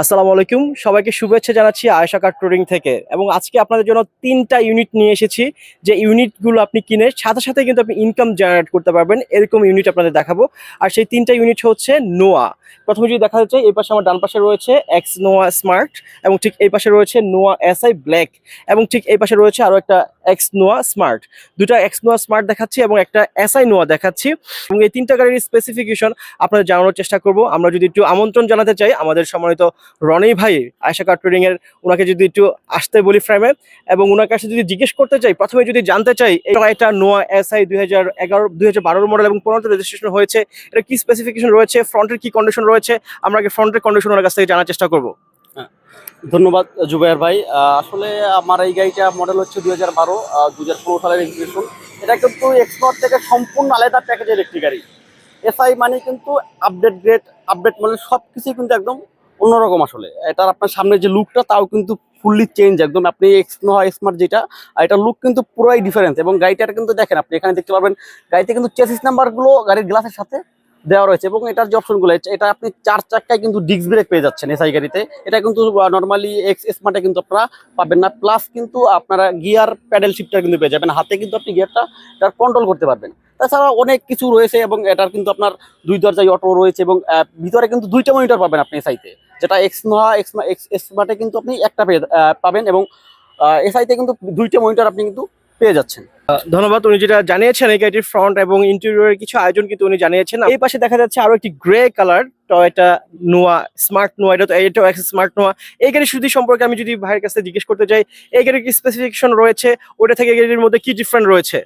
আসসালামু আলাইকুম। সবাইকে শুভেচ্ছা জানাচ্ছি আয়েশা কার ট্রেডিং থেকে। এবং আজকে আপনাদের জন্য তিনটা ইউনিট নিয়ে এসেছি। যে ইউনিটগুলো আপনি কিনে সাথে সাথে কিন্তু আপনি ইনকাম জেনারেট করতে পারবেন। এরকম ইউনিট আপনাদের দেখাবো। আর সেই তিনটা ইউনিট হচ্ছে নোয়া। প্রথমে যদি দেখা যাচ্ছে, এই পাশে আমার ডান পাশে রয়েছে এক্স নোয়া স্মার্ট এবং ঠিক এই পাশে রয়েছে নোয়া এসআই ব্ল্যাক এবং ঠিক এই পাশে রয়েছে আরও একটা এক্স নোয়া স্মার্ট দুটা এক্স নোয়া স্মার্ট দেখাচ্ছি এবং একটা এসআই নোয়া দেখাচ্ছি। এবং এই তিনটা গাড়ির স্পেসিফিকেশন আপনাদের জানানোর চেষ্টা করব। আমরা যদি একটু আমন্ত্রণ জানাতে চাই, আমাদের সম্মানিত রনি ভাই আয়সা কার এর ওনাকে যদি একটু আসতে বলি ফ্রেমে এবং ওনার কাছে যদি জিজ্ঞেস করতে চাই, প্রথমে যদি জানতে চাই এটা নোয়া এসআই দুই হাজার এগারো, দুই হাজার বারোর মডেল এবং পনেরোতে রেজিস্ট্রেশন হয়েছে, এটা কি স্পেসিফিকেশন রয়েছে ফ্রন্টের কি কন্ডিশন রয়েছে, আমরা আগে ফ্রন্টের কন্ডিশন ওনার কাছ থেকে জানার চেষ্টা করব। ধন্যবাদ জুবাইর ভাই। আসলে আমার এই গাড়িটা মডেল হচ্ছে দুই হাজার বারো দুই হাজার পনেরো সালের রেজিস্ট্রেশন এটা কিন্তু এক্সপার্ট থেকে সম্পূর্ণ আলাদা প্যাকেজের একটি গাড়ি। এসআই মানে কিন্তু আপডেট গ্রেড আপডেট মানে সব কিছুই কিন্তু একদম অন্যরকম আসলে। এটার আপনার সামনে যে লুকটা তাও কিন্তু ফুললি চেঞ্জ একদম। আপনি এক্সনো স্মার্ট যেটা, আর এটার লুক কিন্তু পুরোই ডিফারেন্স এবং গাড়িটা কিন্তু দেখেন, আপনি এখানে দেখতে পারবেন, গাড়িতে কিন্তু চেসিস নাম্বারগুলো গাড়ির গ্লাসের সাথে দেওয়া রয়েছে এবং এটার যে অপশনগুলো এটা আপনি চার চাক্কায় কিন্তু ডিস্ক ব্রেক পেয়ে যাচ্ছেন এসআই গাড়িতে। এটা কিন্তু নর্মালি এক্স স্মার্টে কিন্তু আপনারা পাবেন না। প্লাস কিন্তু আপনারা গিয়ার প্যাডেল শিফটার কিন্তু পেয়ে যাবেন। হাতে কিন্তু আপনি গিয়ারটা কন্ট্রোল করতে পারবেন। তাছাড়া অনেক কিছু রয়েছে এবং এটার কিন্তু আপনার দুই দরজায় অটো রয়েছে এবং ভিতরে কিন্তু দুইটা মনিটর পাবেন আপনি এসআইতে যেটা এক্সমা এক্সমা এক্স এক্স স্মার্টে কিন্তু আপনি একটা পেয়ে পাবেন এবং এসআইতে কিন্তু দুইটা মনিটর আপনি কিন্তু পেয়ে যাচ্ছেন। ধন্যবাদ, উনি যেটা জানিয়েছেন, এই গাড়িটির ফ্রন্ট এবং ইন্টেরিয়রের কিছু আয়োজন কিন্তু উনি জানিয়েছেন। এই পাশে দেখা যাচ্ছে আরও একটি grey colour Toyota Noah smart Noah এটা তো এটাও একটা স্মার্ট নোয়া এই গাড়ির শুধু সম্পর্কে আমি যদি ভাইয়ের কাছে জিজ্ঞেস করতে চাই এই গাড়ির কি স্পেসিফিকেশন রয়েছে? ওটা থেকে গাড়ির মধ্যে কি ডিফারেন্ট রয়েছে?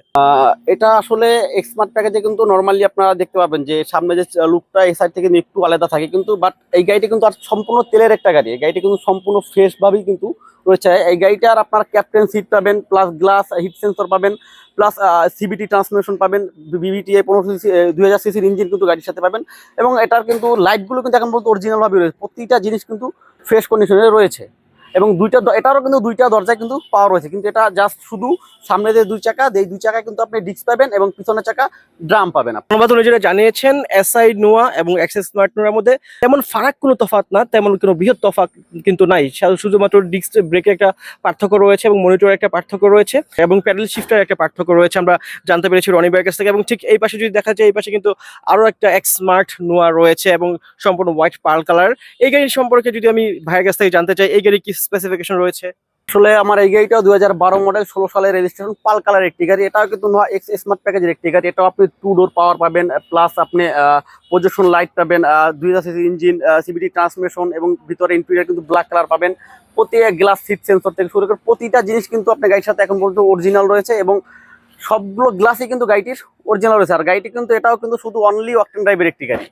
এটা আসলে এক্সমার্ট প্যাকেজে কিন্তু নর্মালি আপনারা দেখতে পাবেন যে সামনে যে লুকটা এই সাইড থেকে একটু আলাদা থাকে, কিন্তু বাট এই গাড়িটি কিন্তু আর সম্পূর্ণ তেলের একটা গাড়ি। এই গাড়িটি কিন্তু সম্পূর্ণ ফ্রেশ ভাবেই কিন্তু রয়েছে। এই গাড়িটার আপনার ক্যাপ্টেন সিট পাবেন প্লাস গ্লাস হিট সেন্সর পাবেন প্লাস সিবিটি ট্রান্সমিশন পাবেন বিবিটি পনেরো সিসি দুই হাজার সিসির ইঞ্জিন কিন্তু গাড়ির সাথে পাবেন। এবং এটার কিন্তু লাইটগুলো কিন্তু এখন বলতে অরিজিনালভাবে রয়েছে। প্রতিটা জিনিস কিন্তু ফ্রেশ কন্ডিশনে রয়েছে। এবং দুইটা এটারও কিন্তু দুইটা দরজায় কিন্তু পাওয়া রয়েছে। কিন্তু এটা জাস্ট শুধু সামনে যে দুই চাকা এই দুই চাকা কিন্তু আপনি ডিস্ক পাবেন এবং পিছনের চাকা ড্রাম পাবেন আপনি। ধন্যবাদ যেটা জানিয়েছেন এসআই নোয়া এবং এক্সেস স্মার্ট নোয়ার মধ্যে তেমন ফারাক কোনো তফাৎ না, তেমন কোনো বৃহৎ তফাৎ কিন্তু নাই। শুধুমাত্র ডিস্ক ব্রেকের একটা পার্থক্য রয়েছে এবং মনিটরের একটা পার্থক্য রয়েছে এবং প্যাডেল শিফটার একটা পার্থক্য রয়েছে। আমরা জানতে পেরেছি রনি ভাইয়ের কাছ থেকে এবং ঠিক এই পাশে যদি দেখা যায়, এই পাশে কিন্তু আরও একটা এক্স স্মার্ট নোয়া রয়েছে এবং সম্পূর্ণ হোয়াইট পার্ল কালার এই গাড়ির সম্পর্কে যদি আমি ভাইয়ের কাছ থেকে জানতে চাই, এই গাড়ি কি স্পেসিফিকেশন রয়েছে। আসলে আমার এই গাড়িটা দুই হাজার বারো মডেল ষোলো সালের রেজিস্ট্রেশন পাল কালার একটি গাড়ি। এটাও কিন্তু এক্স স্মার্ট প্যাকেজের একটি গাড়ি। এটাও আপনি টু ডোর পাওয়ার পাবেন প্লাস আপনি প্রজেকশন লাইট পাবেন দুই হাজার সিসি ইঞ্জিন সিবিটি ট্রান্সমিশন এবং ভিতরে ইন্টেরিয়ার কিন্তু ব্ল্যাক কালার পাবেন। প্রতি গ্লাস সিট সেন্সর থেকে শুরু করে প্রতিটা জিনিস কিন্তু আপনার গাড়ির সাথে এখন পর্যন্ত অরিজিনাল রয়েছে এবং সবগুলো গ্লাসই কিন্তু গাড়িটির অরিজিনাল রয়েছে। আর গাড়িটি কিন্তু এটাও কিন্তু শুধু অনলি ওয়াকটেন ড্রাইভের একটি গাড়ি।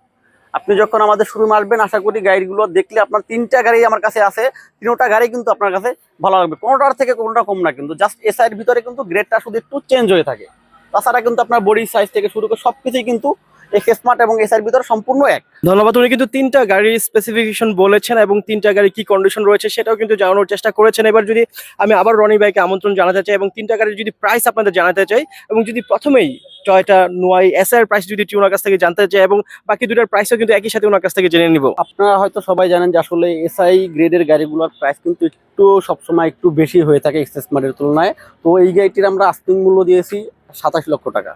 আপনি যখন আমাদের শুরু আসবেন, আশা করি গাড়িগুলো দেখলে আপনার তিনটা গাড়ি আমার কাছে আছে। তিনটা গাড়ি কিন্তু আপনার কাছে ভালো লাগবে। কোনোটার থেকে কোনোটা কম না কিন্তু জাস্ট এসআইয়ের ভিতরে কিন্তু গ্রেডটা শুধু একটু চেঞ্জ হয়ে থাকে। তাছাড়া কিন্তু আপনার বডি সাইজ থেকে শুরু করে সবকিছুই কিন্তু এক্স স্মার্ট এবং এসআইয়ের ভিতরে সম্পূর্ণ এক। ধন্যবাদ, উনি কিন্তু তিনটা গাড়ির স্পেসিফিকেশন বলেছেন এবং তিনটা গাড়ি কি কন্ডিশন রয়েছে সেটাও কিন্তু জানানোর চেষ্টা করেছেন। এবার যদি আমি আবার রনি ভাইকে আমন্ত্রণ জানাতে চাই এবং তিনটা গাড়ির যদি প্রাইস আপনাদের জানাতে চাই এবং যদি প্রথমেই টয়টা নোয়াই এস এর প্রাইস যদি ওনার কাছ থেকে জানতে চাই এবং বাকি দুটার প্রাইসও কিন্তু একই সাথে ওনার কাছ থেকে জেনে নিব। আপনারা হয়তো সবাই জানেন যে আসলে এসআই গ্রেডের গাড়িগুলোর প্রাইস কিন্তু একটু সবসময় একটু বেশি হয়ে থাকে এক্স স্মার্টের তুলনায়। তো এই গাড়িটির আমরা আস্তিং মূল্য দিয়েছি সাতাশ লক্ষ টাকা।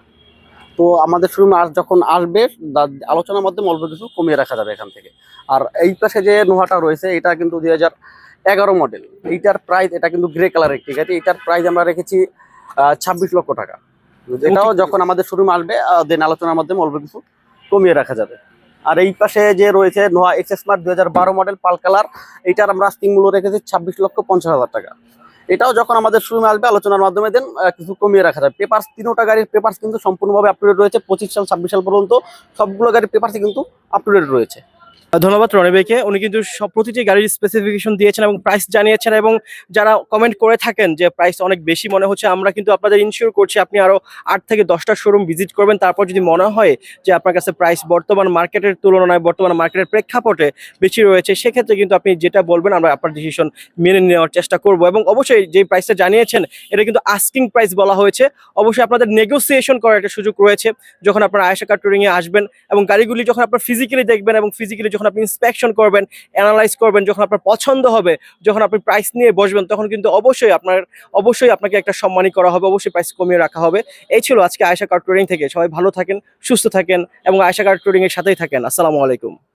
তো আমাদের শোরুমে আজ যখন আসবে আলোচনার মাধ্যমে অল্প কিছু কমিয়ে রাখা যাবে এখান থেকে। আর এই পাশে যে নোহাটা রয়েছে, এটা কিন্তু দুই হাজার এগারো মডেল এইটার প্রাইস এটা কিন্তু গ্রে কালার একটি গাড়ি। এটার প্রাইস আমরা রেখেছি ছাব্বিশ লক্ষ টাকা। এটাও যখন আমাদের শোরুমে আসবে দেন আলোচনার মাধ্যমে অল্প কিছু কমিয়ে রাখা যাবে। আর এই পাশে যে রয়েছে নোয়া এক্স স্মার্ট দুই হাজার বারো মডেল পাল কালার এটার আমরা আস্তিং মূল্য রেখেছি ছাব্বিশ লক্ষ পঞ্চাশ হাজার টাকা। এটাও যখন আমাদের শোরুমে আসবে আলোচনার মাধ্যমে দেন কিছু কমিয়ে রাখা যাবে। পেপার্স তিনোটা গাড়ির পেপার্স কিন্তু সম্পূর্ণভাবে আপ টু রয়েছে পঁচিশ সাল ছাব্বিশ সাল পর্যন্ত সবগুলো গাড়ির পেপার্সই কিন্তু আপ রয়েছে। ধন্যবাদ রনি ভাইকে। উনি কিন্তু সব প্রতিটি গাড়ির স্পেসিফিকেশন দিয়েছেন এবং প্রাইস জানিয়েছেন এবং যারা কমেন্ট করে থাকেন যে প্রাইস অনেক বেশি মনে হচ্ছে, আমরা কিন্তু আপনাদের ইনশিওর করছি আপনি আরও আট থেকে দশটা শোরুম ভিজিট করবেন। তারপর যদি মনে হয় যে আপনার কাছে প্রাইস বর্তমান মার্কেটের তুলনায় বর্তমান মার্কেটের প্রেক্ষাপটে বেশি রয়েছে, সেক্ষেত্রে কিন্তু আপনি যেটা বলবেন আমরা আপনার ডিসিশন মেনে নেওয়ার চেষ্টা করব এবং অবশ্যই যে প্রাইসটা জানিয়েছেন, এটা কিন্তু আস্কিং প্রাইস বলা হয়েছে। অবশ্যই আপনাদের নেগোসিয়েশন করার একটা সুযোগ রয়েছে। যখন আপনার আয়েশা কার টুরিংয়ে আসবেন এবং গাড়িগুলি যখন আপনার ফিজিক্যালি দেখবেন এবং ফিজিক্যালি যখন আপনি ইন্সপেকশন করবেন অ্যানালাইজ করবেন, যখন আপনার পছন্দ হবে, যখন আপনি প্রাইস নিয়ে বসবেন, তখন কিন্তু অবশ্যই আপনার, অবশ্যই আপনাকে একটা সম্মানী করা হবে, অবশ্যই প্রাইস কমিয়ে রাখা হবে। এই ছিল আজকে আয়সা কার ট্রেডিং থেকে। সবাই ভালো থাকেন, সুস্থ থাকেন এবং আয়সা কার ট্রেডিংয়ের সাথেই থাকেন। আসসালামু আলাইকুম।